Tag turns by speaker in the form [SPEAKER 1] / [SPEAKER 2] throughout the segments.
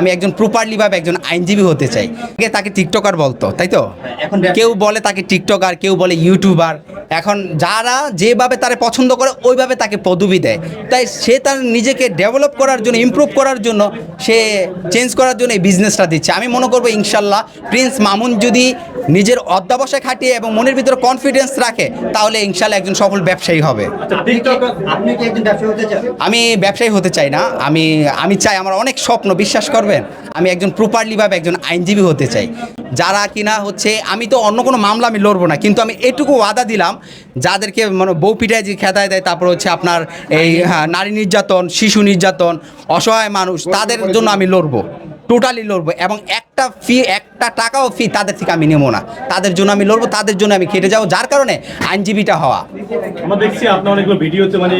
[SPEAKER 1] আমি একজন প্রপারলি ভাবে একজন আইনজীবী হতে চাই। আগে তাকে টিকটকার বলতো তাই তো?
[SPEAKER 2] এখন
[SPEAKER 1] কেউ বলে তাকে টিকটকার কেউ বলে ইউটিউবার এখন যারা যেভাবে তারা পছন্দ করে ওইভাবে তাকে পদবি দেয়। তাই সে তার নিজেকে ডেভেলপ করার জন্য ইমপ্রুভ করার জন্য সে চেঞ্জ করার জন্য এই বিজনেসটা দিচ্ছে। আমি মনে করব ইনশাল্লাহ প্রিন্স মামুন যদি নিজের অধ্যাবসায় খাটিয়ে এবং মনের ভিতরে কনফিডেন্স রাখে তাহলে ইনশাল্লাহ একজন সফল ব্যবসায়ী হবে।
[SPEAKER 2] আচ্ছা
[SPEAKER 1] আমি ব্যবসায়ী হতে চাই না। আমি আমি চাই আমার অনেক স্বপ্ন বিশ্বাস করবেন আমি একজন প্রপারলি ভাবে একজন আইনজীবী হতে চাই। যারা কিনা হচ্ছে আমি তো অন্য কোনো মামলা আমি লড়বো না কিন্তু আমি এটুকু ওয়াদা দিলাম যাদেরকে মানে বউ পিঠায় যে খেদায় দেয় তারপর হচ্ছে আপনার এই হ্যাঁ, নারী নির্যাতন শিশু নির্যাতন অসহায় মানুষ তাদের জন্য আমি লড়বো টোটালি লড়বো এবং একটা ফি একটা টাকাও ফি তাদের থেকে আমি নেব না। তাদের জন্য আমি লড়বো তাদের জন্য আমি খেটে যাব যার কারণে আইনজীবীটা হওয়া।
[SPEAKER 3] আমরা দেখছি আপনি অনেকগুলো ভিডিওতে মানে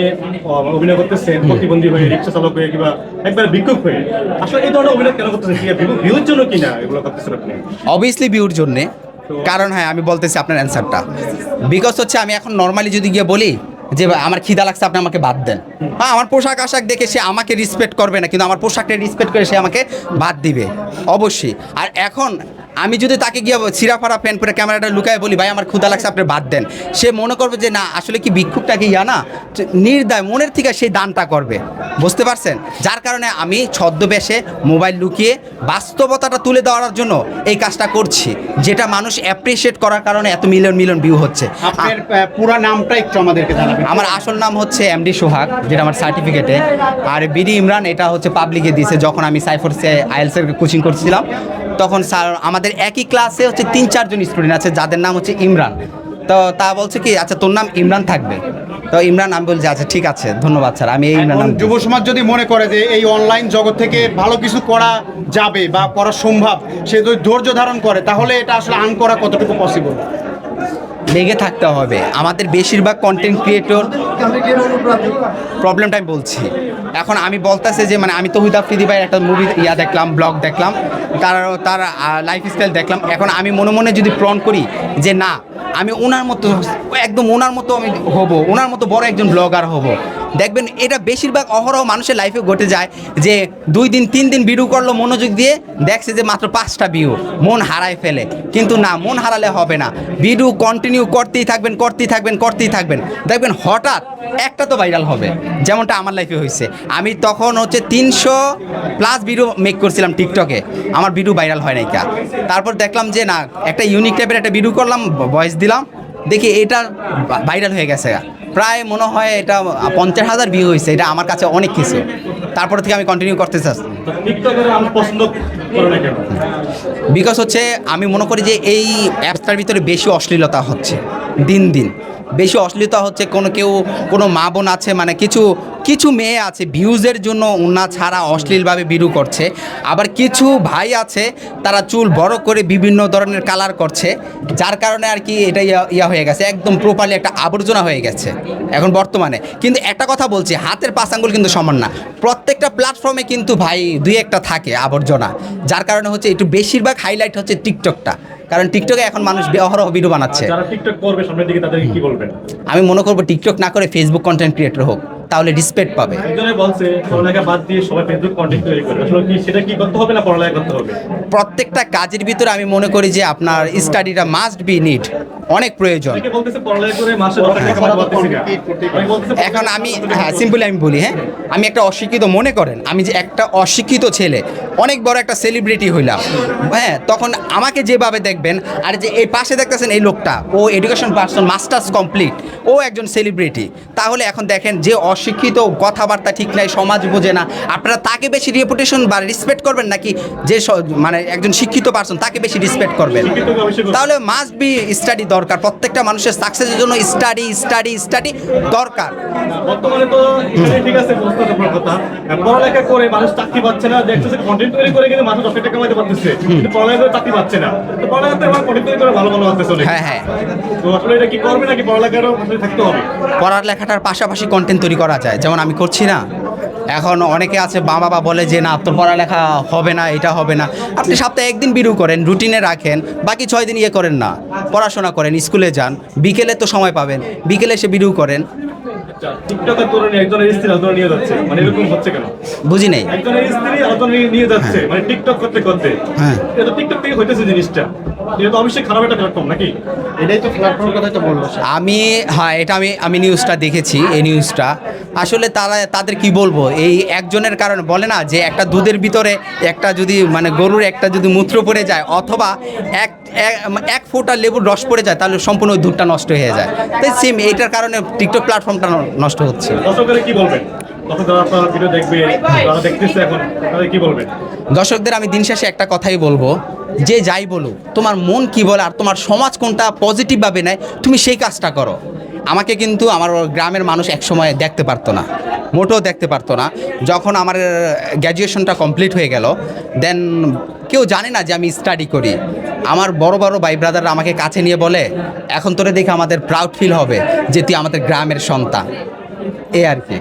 [SPEAKER 3] অভিনয় করতেছেন প্রতিবন্ধী হয়ে রিক্সা চালক হয়ে কিংবা একবার ভিক্ষুক হয়ে। আসলে এই ধরনের অভিনয় কেন করতেছেন? ভিউর জন্য কি না এগুলো করতেছেন আপনি?
[SPEAKER 1] অবভিয়াসলি বিউর জন্যে। কারণ হ্যাঁ আমি বলতেছি আপনার অ্যান্সারটা বিকজ হচ্ছে আমি এখন নর্মালি যদি গিয়ে বলি যে আমার খিদা লাগছে, আপনি আমাকে বাদ দেন। হ্যাঁ আমার পোশাক আশাক দেখে সে আমাকে রিসপেক্ট করবে না, কিন্তু আমার পোশাকটা রিসপেক্ট করে সে আমাকে বাদ দিবে। অবশ্যই। আর এখন আমি যদি তাকে গিয়ে সিরাফারা প্যান্ট পরে ক্যামেরাটা লুকায় বলি ভাই আমার ক্ষুদা লাগছে আপনি বাদ দেন। সে মনে করবে যে না আসলে কি ভিক্ষুকটাকে ইয়া না? নির্দয় মনের থেকে সেই দানটা করবে। বুঝতে পারছেন? যার কারণে আমি ছদ্মবেশে মোবাইল লুকিয়ে বাস্তবতাটা তুলে দেওয়ার জন্য এই কাজটা করছি যেটা মানুষ অ্যাপ্রিসিয়েট করার কারণে এত মিলিয়ন মিলিয়ন ভিউ হচ্ছে।
[SPEAKER 4] আপনার আহ, নামটা একটু আমাদেরকে জানাবেন।
[SPEAKER 1] আমার আসল নাম হচ্ছে এমডি সোহাগ যেটা আমার সার্টিফিকেটে আর বিডি ইমরান এটা হচ্ছে পাবলিকে দিয়েছে যখন আমি সাইফোর্সে আইএলসের কোচিং করছিলাম। তখন স্যার আমাদের একই ক্লাসে হচ্ছে তিন চারজন স্টুডেন্ট আছে যাদের নাম হচ্ছে ইমরান। তো তা বলছে কি আচ্ছা তোর নাম ইমরান থাকবে? তো ইমরান আমি বলছি আচ্ছা ঠিক আছে ধন্যবাদ স্যার। আমি এই ইমরান নাম
[SPEAKER 4] যুব সমাজ যদি মনে করে যে এই অনলাইন জগৎ থেকে ভালো কিছু করা যাবে বা করা সম্ভব সে যদি ধৈর্য ধারণ করে তাহলে এটা আসলে আর্ন করা কতটুকু পসিবল
[SPEAKER 1] লেগে থাকতে হবে। আমাদের বেশিরভাগ কন্টেন্ট ক্রিয়েটর প্রবলেমটা আমি বলছি। এখন আমি বলতেছে যে মানে আমি তো হুদা আফ্রিদি ভাইয়ের একটা মুভি ইয়া দেখলাম ব্লগ দেখলাম, তার তার লাইফ স্টাইল দেখলাম। এখন আমি মনে মনে যদি প্রণ করি যে না, আমি ওনার মতো, একদম ওনার মতো আমি হব, ওনার মতো বড় একজন ব্লগার হব। দেখবেন এটা বেশিরভাগ অহরহ মানুষের লাইফে ঘটে যায় যে দুই দিন, তিন দিন ভিডিও করল, মনোযোগ দিয়ে দেখছে যে মাত্র পাঁচটা ভিউ মন হারায় ফেলে। কিন্তু না, মন হারালে হবে না। ভিডিও কন্টিনিউ করতেই থাকবেন করতেই থাকবেন করতেই থাকবেন। দেখবেন হঠাৎ একটা তো ভাইরাল হবে, যেমনটা আমার লাইফে হয়েছে। আমি তখন হচ্ছে তিনশো প্লাস ভিডিও মেক করছিলাম টিকটকে আমার ভিডিও ভাইরাল হয় নাই কা। তারপর দেখলাম যে না, একটা ইউনিক টাইপের একটা ভিডিও করলাম ভয়েস দিলাম। দেখি এটা ভাইরাল হয়ে গেছে প্রায় মনে হয় এটা পঞ্চাশ হাজার ভিউ হয়েছে এটা আমার কাছে অনেক কিছু। তারপর থেকে আমি কন্টিনিউ করতে চাচ্ছি বিকজ হচ্ছে আমি মনে করি যে এই অ্যাপসটার ভিতরে বেশি অশ্লীলতা হচ্ছে দিন দিন। বেশি অশ্লীলতা হচ্ছে কোনো কেউ কোনো মা বোন আছে মানে কিছু কিছু মেয়ে আছে ভিউজের জন্য ওনা ছাড়া অশ্লীলভাবে বিরু করছে। আবার কিছু ভাই আছে তারা চুল বড় করে বিভিন্ন ধরনের কালার করছে যার কারণে আর কি এটা ইয়া- ইয়া হয়ে গেছে একদম প্রপারলি একটা আবর্জনা হয়ে গেছে এখন বর্তমানে। কিন্তু একটা কথা বলছি হাতের পাঁচ আঙ্গুল কিন্তু সমান না। প্রত্যেকটা প্ল্যাটফর্মে কিন্তু ভাই দুই একটা থাকে আবর্জনা যার কারণে হচ্ছে একটু বেশিরভাগ হাইলাইট হচ্ছে টিকটকটা কারণ টিকটকে এখন মানুষ অহরহ ভিডিও বানাচ্ছে।
[SPEAKER 3] যারা টিকটক করবে সামনের দিকে তাদেরকে কি বলবেন?
[SPEAKER 1] আমি মনে করব টিকটক না করে ফেসবুক কন্টেন্ট ক্রিয়েটর হোক। তাহলে রিসপেক্ট পাবে।
[SPEAKER 3] বলছে বাদ দিয়ে সবাই ফেসবুক কন্টেন্ট তৈরি করবে। আসলে কি সেটা কি করতে হবে না পড়ালেখা করতে হবে?
[SPEAKER 1] প্রত্যেকটা কাজের ভিতরে আমি মনে করি যে আপনার স্টাডিটা মাস্ট বি নিড অনেক প্রয়োজন।
[SPEAKER 3] বলতেছে
[SPEAKER 1] এখন আমি হ্যাঁ সিম্পলি আমি বলি হ্যাঁ আমি একটা অশিক্ষিত মনে করেন আমি যে একটা অশিক্ষিত ছেলে অনেক বড় একটা সেলিব্রিটি হইলাম। হ্যাঁ তখন আমাকে যেভাবে দেখবেন, আর যে এই পাশে দেখতেছেন এই লোকটা, ও এডুকেশন পার্সন মাস্টার্স কমপ্লিট ও একজন সেলিব্রিটি তাহলে এখন দেখেন যে অশিক্ষিত, কথাবার্তা ঠিক নাই, সমাজ বোঝে না। আপনারা তাকে বেশি রেপুটেশন বা রেসপেক্ট করবেন নাকি যে মানে একজন শিক্ষিত পার্সন তাকে বেশি রেসপেক্ট করবেন? তাহলে মাস্ট বি স্টাডি দরকার। প্রত্যেকটা মানুষের সাকসেসের জন্য স্টাডি স্টাডি স্টাডি দরকার।
[SPEAKER 3] বর্তমানে তো ঠিক আছে কথা। পড়ালেখা করে মানুষ চাকরি পাচ্ছে না, দেখতেছে তৈরি করে কিন্তু মানুষ দশ টাকা কামাতে পারতেছে। কিন্তু পড়ালেখা করে চাকরি পাচ্ছে না। তো পড়ালেখা তৈরি করে ভালো ভালো
[SPEAKER 1] হ্যাঁ হ্যাঁ।
[SPEAKER 3] তো আসলে এটা কি করবে নাকি পড়ালেখারও থাকতে হবে?
[SPEAKER 1] পড়ালেখাটার পাশাপাশি কন্টেন্ট তৈরি করা যায়। যেমন আমি করছি না। এখন অনেকে আছে মা বাবা বলে যে না তোর পড়ালেখা হবে না এটা হবে না। আপনি সপ্তাহে একদিন বিরু করেন রুটিনে রাখেন বাকি ছয় দিন ইয়ে করেন না। পড়াশোনা করেন স্কুলে যান। বিকেলে তো সময় পাবেন। বিকেলে এসে বিরু করেন।
[SPEAKER 3] টিকটকের তরুণী একজনের স্ত্রী আরেকজনের নিয়ে যাচ্ছে মানে এরকম হচ্ছে কেন?
[SPEAKER 1] বুঝি নেই।
[SPEAKER 3] একজনের স্ত্রী আরেকজনের নিয়ে যাচ্ছে মানে টিকটক করতে করতে।
[SPEAKER 1] হ্যাঁ।
[SPEAKER 3] এটা টিকটক থেকে হইতেছে জিনিসটা। এটা তো অবশ্যই খারাপ একটা প্ল্যাটফর্ম নাকি?
[SPEAKER 4] এটাই তো প্ল্যাটফর্মের কথাই তো বলল স্যার।
[SPEAKER 1] আমি হ্যাঁ এটা আমি আমি নিউজটা দেখেছি এই নিউজটা আসলে তারা তাদের কি বলব? এই একজনের কারণে বলে না যে একটা দুধের ভিতরে একটা যদি মানে গরুর একটা যদি মূত্র পড়ে যায় অথবা এক এক- এক ফোঁটা লেবুর রস পড়ে যায় তাহলে সম্পূর্ণ ওই দুধটা নষ্ট হয়ে যায়। তাই সেম এইটার কারণে টিকটক প্ল্যাটফর্মটা নষ্ট হচ্ছে।
[SPEAKER 3] কি বলবেন?
[SPEAKER 1] দর্শকদের আমি দিন শেষে একটা কথাই বলব যে যাই বলুক তোমার মন কি বলে আর তোমার সমাজ কোনটা পজিটিভভাবে নেয় তুমি সেই কাজটা করো। আমাকে কিন্তু আমার গ্রামের মানুষ একসময় দেখতে পারতো না মোটেও দেখতে পারতো না। যখন আমার গ্র্যাজুয়েশনটা কমপ্লিট হয়ে গেল দেন কেউ জানে না যে আমি স্টাডি করি। আমার বড় বড় ভাই ব্রাদাররা আমাকে কাছে নিয়ে বলে, এখন তোরে দেখে আমাদের প্রাউড ফিল হবে যে তুই আমাদের গ্রামের সন্তান। এ আর কি।